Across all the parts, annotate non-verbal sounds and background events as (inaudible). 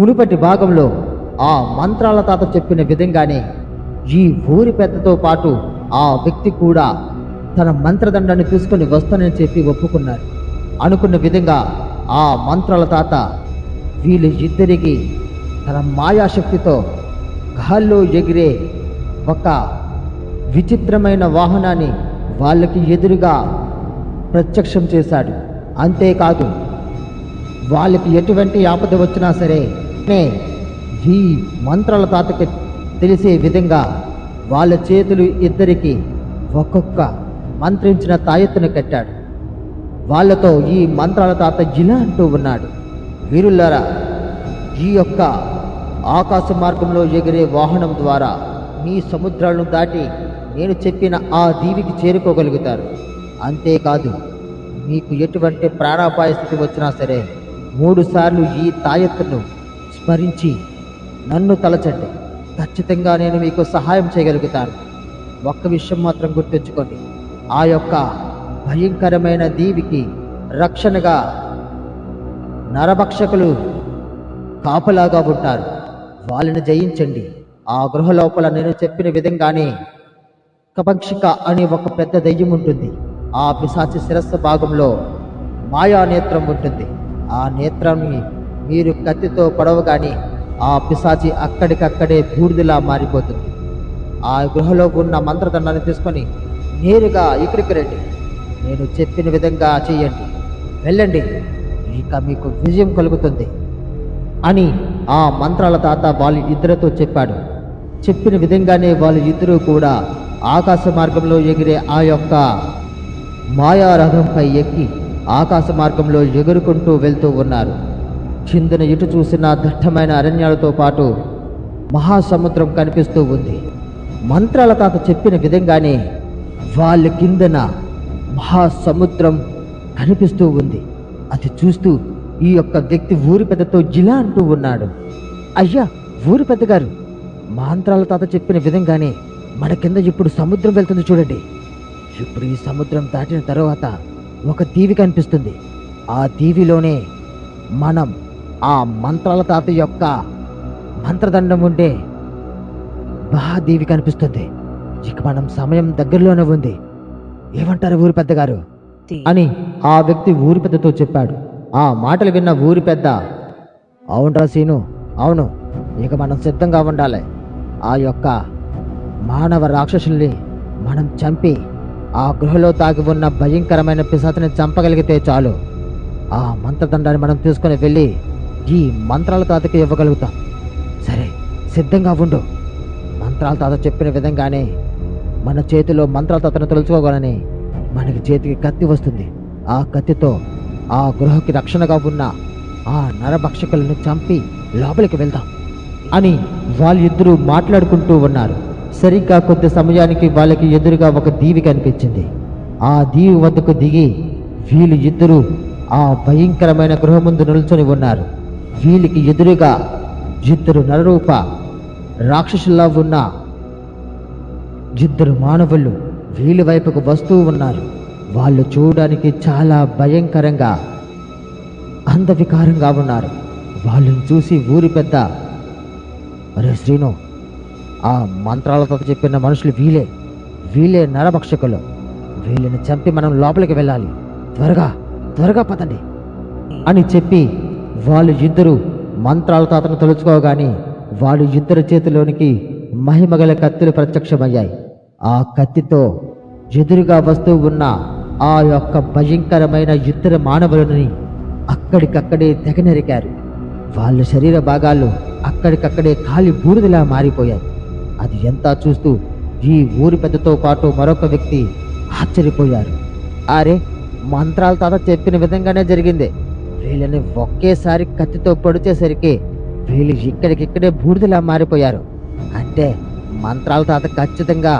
మునుపటి భాగంలో ఆ మంత్రాల తాత చెప్పిన విధంగానే ఈ ఊరి పెద్దతో పాటు ఆ వ్యక్తి కూడా తన మంత్రదండాన్ని తీసుకొని వస్తానని చెప్పి ఒప్పుకున్నారు. అనుకున్న విధంగా ఆ మంత్రాల తాత వీళ్ళు ఇద్దరికి తన మాయాశక్తితో గాల్లో ఎగిరే ఒక విచిత్రమైన వాహనాన్ని వాళ్ళకి ఎదురుగా ప్రత్యక్షం చేశాడు. అంతేకాదు వాళ్ళకి ఎటువంటి ఆపద వచ్చినా సరే వెంటనే ఈ మంత్రాల తాతకి తెలిసే విధంగా వాళ్ళ చేతులు ఇద్దరికి ఒక్కొక్క మంత్రించిన తాయెత్తును కట్టాడు. వాళ్ళతో ఈ మంత్రాల తాత ఇలా అంటూ ఉన్నాడు. వీరులారా ఈ యొక్క ఆకాశ మార్గంలో ఎగిరే వాహనం ద్వారా మీ సముద్రాలను దాటి నేను చెప్పిన ఆ దీవికి చేరుకోగలుగుతారు. అంతేకాదు మీకు ఎటువంటి ప్రాణాపాయ స్థితి వచ్చినా సరే మూడుసార్లు ఈ తాయెత్తును స్మరించి నన్ను తలచండి. ఖచ్చితంగా నేను మీకు సహాయం చేయగలుగుతాను. ఒక్క విషయం మాత్రం గుర్తుంచుకోండి. ఆ యొక్క భయంకరమైన దీవికి రక్షణగా నరభక్షకులు కాపలాగా ఉంటారు. వాళ్ళని జయించండి. ఆ గృహ లోపల నేను చెప్పిన విధంగానే కపక్షిక అనే ఒక పెద్ద దయ్యం ఉంటుంది. ఆ పిశాచి శిరస్సు భాగంలో మాయా నేత్రం ఉంటుంది. ఆ నేత్రాన్ని మీరు కత్తితో పొడవగానే ఆ పిశాచి అక్కడికక్కడే బూడిదిలా మారిపోతుంది. ఆ గృహలో ఉన్న మంత్రదండాన్ని తీసుకొని నేరుగా ఇక్కడికి రండి. నేను చెప్పిన విధంగా చేయండి. వెళ్ళండి. ఇక మీకు విజయం కలుగుతుంది అని ఆ మంత్రాల తాత వాళ్ళ ఇద్దరితో చెప్పాడు. చెప్పిన విధంగానే వాళ్ళు ఇద్దరూ కూడా ఆకాశ మార్గంలో ఎగిరే ఆ యొక్క మాయారథంపై ఎక్కి ఆకాశ మార్గంలో ఎగురుకుంటూ వెళ్తూ ఉన్నారు. చిందిన ఇటు చూసిన దట్టమైన అరణ్యాలతో పాటు మహాసముద్రం కనిపిస్తూ ఉంది. మంత్రాల తాత చెప్పిన విధంగానే వాళ్ళ కిందన మహాసముద్రం కనిపిస్తూ ఉంది. అది చూస్తూ ఈ యొక్క వ్యక్తి ఊరి పెద్దతో జిలా అంటూ ఉన్నాడు. అయ్యా ఊరి పెద్దగారు మంత్రాల తాత చెప్పిన విధంగానే మన కింద ఇప్పుడు సముద్రం వెళ్తుంది చూడండి. ఇప్పుడు ఈ సముద్రం దాటిన తర్వాత ఒక దీవి కనిపిస్తుంది. ఆ దీవిలోనే మనం ఆ మంత్రాల తాత యొక్క మంత్రదండం ఉండే మహాదేవి కనిపిస్తుంది. ఇక మనం సమయం దగ్గరలోనే ఉంది. ఏమంటారు ఊరి పెద్దగారు? అని ఆ వ్యక్తి ఊరి పెద్దతో చెప్పాడు. ఆ మాటలు విన్న ఊరి పెద్ద అవునరా సీను? అవును ఇక మనం సిద్ధంగా ఉండాలి. ఆ యొక్క మానవ రాక్షసుల్ని మనం చంపి ఆ గృహలో తాగి ఉన్న భయంకరమైన పిశాచిని చంపగలిగితే చాలు. ఆ మంత్రదండాన్ని మనం తీసుకొని వెళ్ళి ఈ మంత్రాల తాతకి ఇవ్వగలుగుతాం. సరే సిద్ధంగా ఉండు. మంత్రాల తాత చెప్పిన విధంగానే మన చేతిలో మంత్రాల తాతను తెలుసుకోగానే మనకి చేతికి కత్తి వస్తుంది. ఆ కత్తితో ఆ గృహకి రక్షణగా ఉన్న ఆ నరభక్షకులను చంపి లోపలికి వెళ్దాం అని వాళ్ళిద్దరూ మాట్లాడుకుంటూ ఉన్నారు. సరిగ్గా కొద్ది సమయానికి వాళ్ళకి ఎదురుగా ఒక దీవి కనిపించింది. ఆ దీవి వద్దకు దిగి వీళ్ళు ఇద్దరూ ఆ భయంకరమైన గృహ ముందు నిల్చొని ఉన్నారు. వీళ్ళకి ఎదురుగా ఇద్దరు నరరూప రాక్షసుల్లా ఉన్న ఇద్దరు మానవులు వీళ్ళ వైపుకు వస్తూ ఉన్నారు. వాళ్ళు చూడడానికి చాలా భయంకరంగా అందవికారంగా ఉన్నారు. వాళ్ళని చూసి ఊరి పెద్ద అరే శ్రీను ఆ మంత్రాలతో చెప్పిన మనుషులు వీలే వీలే నరభక్షకులు. వీళ్ళని చంపి మనం లోపలికి వెళ్ళాలి. త్వరగా త్వరగా పదండి అని చెప్పి వాళ్ళు ఇద్దరు మంత్రాల తాతను తలుచుకోగాని వాళ్ళు ఇద్దరు చేతిలోనికి మహిమగల కత్తులు ప్రత్యక్షమయ్యాయి. ఆ కత్తితో ఎదురుగా వస్తూ ఉన్న ఆ యొక్క భయంకరమైన ఇద్దరు మానవులని అక్కడికక్కడే తెగనరికారు. వాళ్ళ శరీర భాగాలు అక్కడికక్కడే కాలి బూడిదలా మారిపోయాయి. అది ఎంత చూస్తూ ఈ ఊరి పెద్దతో పాటు మరొక వ్యక్తి ఆశ్చర్యపోయారు. అరే మంత్రాల తాత చెప్పిన విధంగానే జరిగింది. వీళ్ళని ఒకేసారి కత్తితో పొడిచేసరికి వీళ్ళు ఇక్కడికిక్కడే బూడిదలా మారిపోయారు. అంటే మంత్రాల తాత ఖచ్చితంగా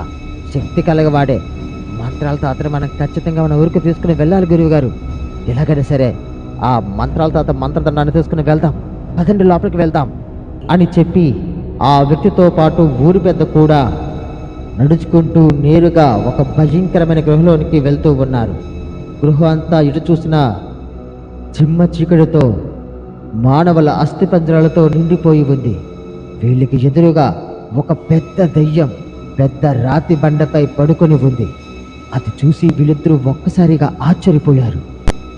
శక్తి కలగవాడే. మంత్రాల తాతను మనం ఖచ్చితంగా మన ఊరికి తీసుకుని వెళ్ళాలి గురువు గారు ఎలాగైనా సరే ఆ మంత్రాల తాత మంత్రదండాన్ని తీసుకుని వెళ్దాం. పదండి లోపలికి వెళ్దాం అని చెప్పి ఆ వ్యక్తితో పాటు ఊరి పెద్ద కూడా నడుచుకుంటూ నేరుగా ఒక భయంకరమైన గృహలోనికి వెళ్తూ ఉన్నారు. గృహం అంతా ఇటు చూసినా చిమ్మ చీకటితో మానవుల అస్థిపంజరాలతో నిండిపోయి ఉంది. వీళ్ళకి ఎదురుగా ఒక పెద్ద దెయ్యం పెద్ద రాతి బండపై పడుకొని ఉంది. అది చూసి వీళ్ళిద్దరూ ఒక్కసారిగా ఆశ్చర్యపోయారు.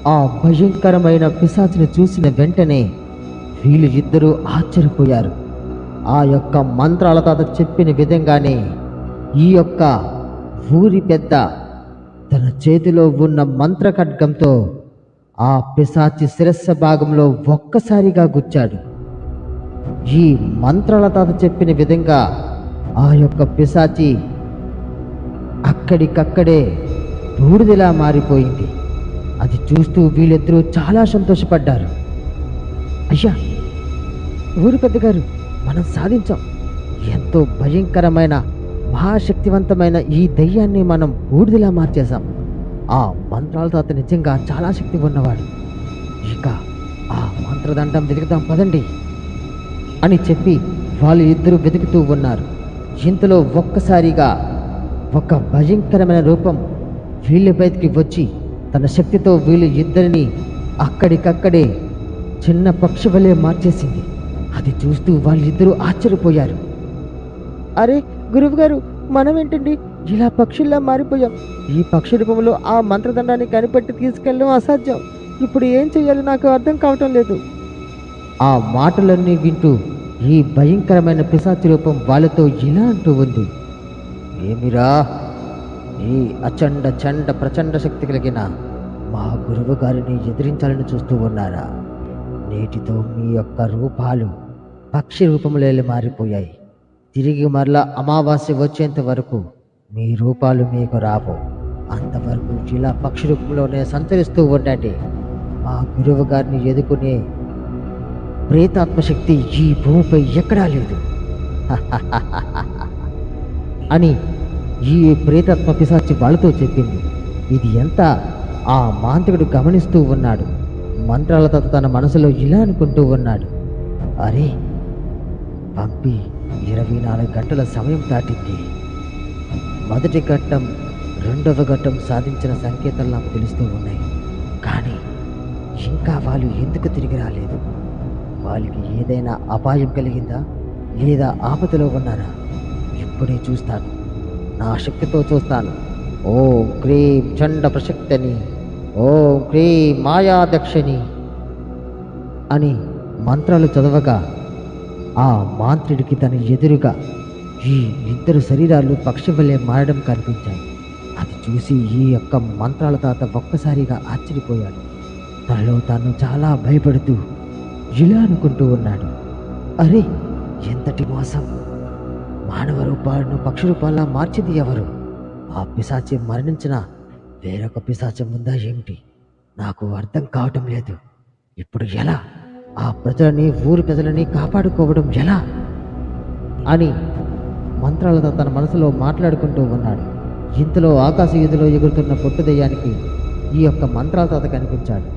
ఆ భయంకరమైన పిశాచిని చూసిన వెంటనే వీళ్ళు ఇద్దరూ ఆశ్చర్యపోయారు. ఆ యొక్క మంత్రాల తాత చెప్పిన విధంగానే ఈ యొక్క ఊరి పెద్ద తన చేతిలో ఉన్న మంత్ర ఖడ్గంతో ఆ పిశాచి శిరస్సు భాగంలో ఒక్కసారిగా గుచ్చాడు. ఈ మంత్రాల తాత చెప్పిన విధంగా ఆ యొక్క పిశాచి అక్కడికక్కడే బూడిదిలా మారిపోయింది. అది చూస్తూ వీళ్ళిద్దరూ చాలా సంతోషపడ్డారు. అయ్యా ఊరు పెద్దగారు మనం సాధించాం. ఎంతో భయంకరమైన మహాశక్తివంతమైన ఈ దయ్యాన్ని మనం బూడిదిలా మార్చేశాం. ఆ మంత్రాలతో అతను నిజంగా చాలా శక్తి ఉన్నవాడు ఇక ఆ మంత్రదండం వెతుకుదాం పదండి అని చెప్పి వాళ్ళు ఇద్దరు వెతుకుతూ ఉన్నారు. ఇంతలో ఒక్కసారిగా ఒక భయంకరమైన రూపం వీళ్ళ బయటికి వచ్చి తన శక్తితో వీళ్ళు ఇద్దరిని అక్కడికక్కడే చిన్న పక్షి వలె మార్చేసింది. అది చూస్తూ వాళ్ళిద్దరూ ఆశ్చర్యపోయారు. అరే గురువుగారు మనం ఏంటండి ఇలా పక్షుల్లా మారిపోయాం. ఈ పక్షి రూపంలో ఆ మంత్రదండాన్ని కనిపెట్టి తీసుకెళ్ళడం అసాధ్యం. ఇప్పుడు ఏం చెయ్యాలో నాకు అర్థం కావటం లేదు. ఆ మాటలన్నీ వింటూ ఈ భయంకరమైన పిశాచి రూపం వాళ్ళతో ఇలా అంటూ ఉంది. ఏమిరా? ఈ అచండ చండ ప్రచండ శక్తి కలిగిన మా గురువు గారిని ఎదిరించాలని చూస్తూ ఉన్నారా? నేటితో మీ యొక్క రూపాలు పక్షి రూపంలో మారిపోయాయి. తిరిగి మరలా అమావాస్య వచ్చేంత వరకు మీ రూపాలు మీకు రావు. అంతవరకు ఇలా పక్షి రూపంలోనే సంచరిస్తూ ఉండండి. మా గురువు గారిని ఎదుకునే ప్రేతాత్మశక్తి ఈ భూమిపై ఎక్కడా లేదు. (laughs) అని ఈ ప్రేతాత్మ పిశాచి వాళ్ళతో చెప్పింది. ఇది ఎంత? ఆ మాంత్రికుడు గమనిస్తూ ఉన్నాడు. మంత్రాలతో తన మనసులో ఇలా అనుకుంటూ ఉన్నాడు. అరే పంపి ఇరవై నాలుగు గంటల సమయం దాటింది. మొదటి ఘట్టం రెండవ ఘట్టం సాధించిన సంకేతాలు నాకు తెలుస్తూ ఉన్నాయి. కానీ ఇంకా వాళ్ళు ఎందుకు తిరిగి రాలేదు? వాళ్ళకి ఏదైనా అపాయం కలిగిందా? లేదా ఆపదలో ఉన్నారా? ఇప్పుడే చూస్తాను. నా శక్తితో చూస్తాను. ఓం క్రీం చండ ప్రశక్తని ఓం క్రీం మాయాదక్షిణి అని మంత్రాలు చదవగా ఆ మాంత్రుడికి తన ఎదురుగా ఈ ఇద్దరు శరీరాలు పక్షి వల్లే మారడం కనిపించాయి. అది చూసి ఈ యొక్క మంత్రాల తాత ఒక్కసారిగా ఆశ్చర్యపోయాడు. తనలో తాను చాలా భయపడుతూ ఇలా అనుకుంటూ ఉన్నాడు. అరే ఎంతటి మోసం! మానవ రూపాలను పక్షి రూపాల్లా మార్చింది ఎవరు? ఆ పిశాచి మరణించిన వేరొక పిశాచం ఉందా ఏమిటి? నాకు అర్థం కావటం లేదు. ఇప్పుడు ఎలా? ఆ ప్రజలని ఊరి ప్రజలని కాపాడుకోవడం ఎలా? అని మంత్రాలతో తన మనసులో మాట్లాడుకుంటూ ఉన్నాడు. ఇంతలో ఆకాశ వీధిలో ఎగురుతున్న పొట్టు దెయ్యానికి ఈ యొక్క మంత్రాల తాత కనిపించాడు.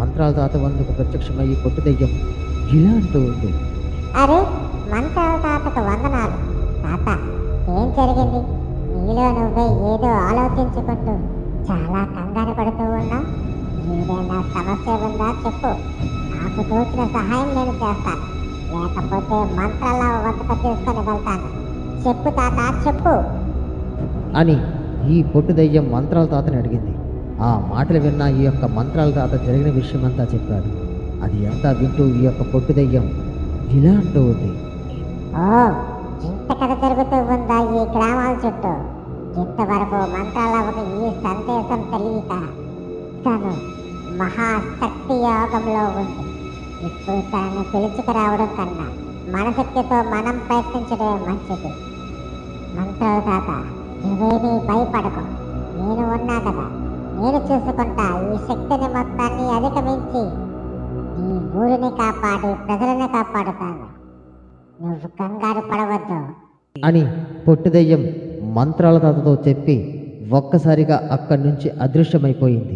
మంత్రాల తాత వందుకు ప్రత్యక్షమై పొట్టు దెయ్యం ఇలా అంటూ ఉంది. అరే మంత్రాల తాతకు వందనాలు. తాత ఏం జరిగింది? నీలో నువ్వే ఏదో ఆలోచించుకుంటూ చాలా కంగారు పడుతూ ఉన్నా ఏదైనా సమస్య ఉందా చెప్పు. నాకు తోచిన సహాయం నేను చేస్తాను. లేకపోతే మంత్రాల వంతక తీసుకొని వెళ్తాను. చెప్పు తాత చెప్పు. అని ఈ పొట్టు దెయ్యం మంత్రాల తాతని అడిగింది. ఆ మాటలు విన్న ఈ యొక్క మంత్రాల తాత జరిగిన విషయమంతా చెప్పాడు. అది అంతా వింటూ ఈ యొక్క పొట్టు దెయ్యం ఇలా అంటూ ఉంది. ఓ ఇంత కథ జరుగుతూ ఉందా ఈ గ్రామాల చుట్టూ? ఇంతవరకు మంత్రాలకు ఈ సందేశం తెలియక తను మహాశక్తి యోగంలో ఉంది. ఇప్పుడు తనని పిలుచుకురావడం కన్నా మన శక్తితో మనం ప్రయత్నించడమే మంచిది. మంత్రాల తాత నువ్వేమీ భయపడకు. నేను ఉన్నా కదా నేను చూసుకుంటా ఈ శక్తిని మొత్తాన్ని అధిగమించి నీ ఊరిని కాపాడి ప్రజలను కాపాడుతాను. నువ్వు కంగారు పడవద్దు. అని పొట్టుదెయ్యం మంత్రాల తాతతో చెప్పి ఒక్కసారిగా అక్కడి నుంచి అదృశ్యమైపోయింది.